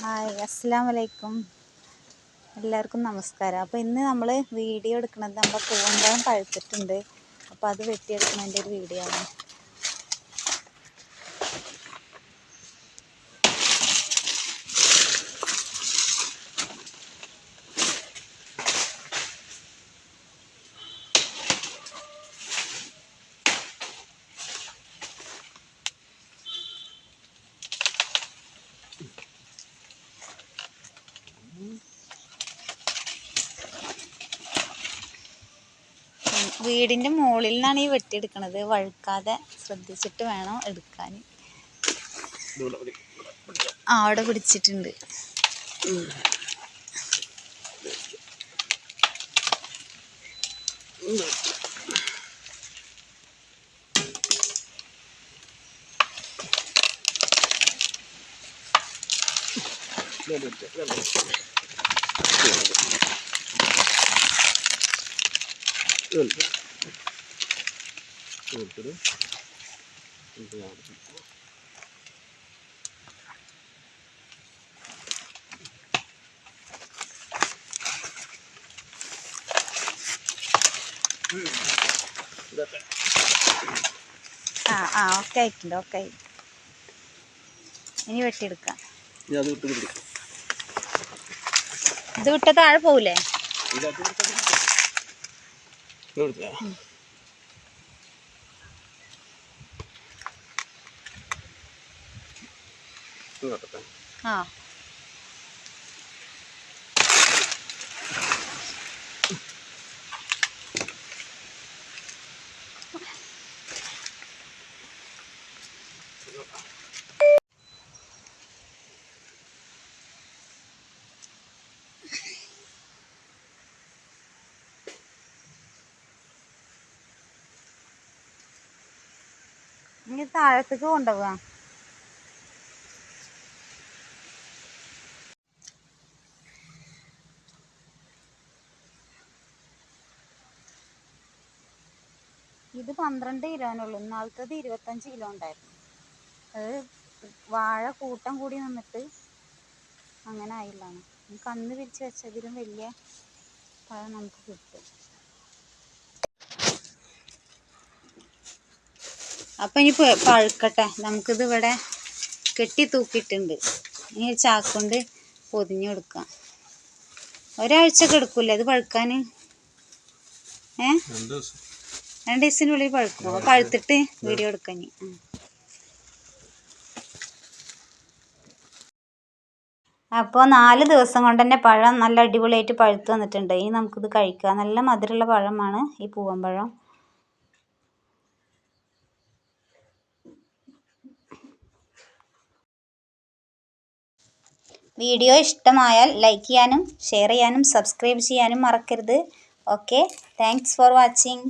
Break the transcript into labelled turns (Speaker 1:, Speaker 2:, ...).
Speaker 1: Hi അസ്സാം വലൈക്കും എല്ലാവർക്കും നമസ്കാരം. അപ്പോൾ ഇന്ന് നമ്മൾ വീഡിയോ എടുക്കുന്നത് നമ്മുടെ പൂവമ്പഴം പഴുത്തിട്ടുണ്ട്. അപ്പോൾ അത് വെട്ടിയെടുക്കുന്നതിന്റെ ഒരു വീഡിയോ ആണ്. വീടിന്റെ മുകളിൽ നിന്നാണ് ഈ വെട്ടിയെടുക്കണത്. വഴുക്കാതെ ശ്രദ്ധിച്ചിട്ട് വേണം എടുക്കാൻ. ആ അവിടെ പിടിച്ചിട്ടുണ്ട്.
Speaker 2: ഇതുപോലെ ഇട്ട്,
Speaker 1: ആ ആ ഓക്കെ ആയിട്ടുണ്ട് ഓക്കെ ആയി. ഇനി വെട്ടിയെടുക്കാം.
Speaker 2: ഞാൻ അത് വിട്ട് പിടിക്കും
Speaker 1: ഇത് വിട്ട താഴെ പോവില്ലേ
Speaker 2: ഇതിനകത്ത് കൊടുത്താൽ മതി. ഇത് കൊടുത്തില്ലേ? ഇത് നോക്കട്ടെ.
Speaker 1: ആ ഇനി താഴത്തേക്ക് കൊണ്ടുപോവാ. ഇത് പന്ത്രണ്ട് കിലോനുള്ളൂ ഇന്നാളത്തത് ഇരുപത്തഞ്ച് കിലോ ഉണ്ടായിരുന്നു. അത് വാഴ കൂട്ടം കൂടി നിന്നിട്ട് അങ്ങനെ ആയില്ലാണ് കന്ന് പിരിച്ച് വെച്ചതിലും വലിയ പഴം നമുക്ക് കിട്ടും. അപ്പം ഇനി പഴുക്കട്ടെ. നമുക്കിത് ഇവിടെ കെട്ടി തൂക്കിയിട്ടുണ്ട്. ഇനി ചാക്കൊണ്ട് പൊതിഞ്ഞു കൊടുക്കാം. ഒരാഴ്ചക്ക് എടുക്കൂല ഇത് പഴുക്കാൻ? ഏ?
Speaker 2: രണ്ട് ദിവസം
Speaker 1: രണ്ട് ദിവസത്തിനുള്ളിൽ പഴുക്കും. അപ്പോൾ പഴുത്തിട്ട് വീഡിയോ എടുക്കാൻ അപ്പോൾ നാല് ദിവസം കൊണ്ട് തന്നെ പഴം നല്ല അടിപൊളിയായിട്ട് പഴുത്ത് വന്നിട്ടുണ്ട്. ഇനി നമുക്കിത് കഴിക്കാം. നല്ല മധുരമുള്ള പഴമാണ് ഈ പൂവമ്പഴം വീഡിയോ ഇഷ്ടമായാൽ ലൈക്ക് ചെയ്യാനും ഷെയർ ചെയ്യാനും സബ്സ്ക്രൈബ് ചെയ്യാനും മറക്കരുത്. Okay thanks for watching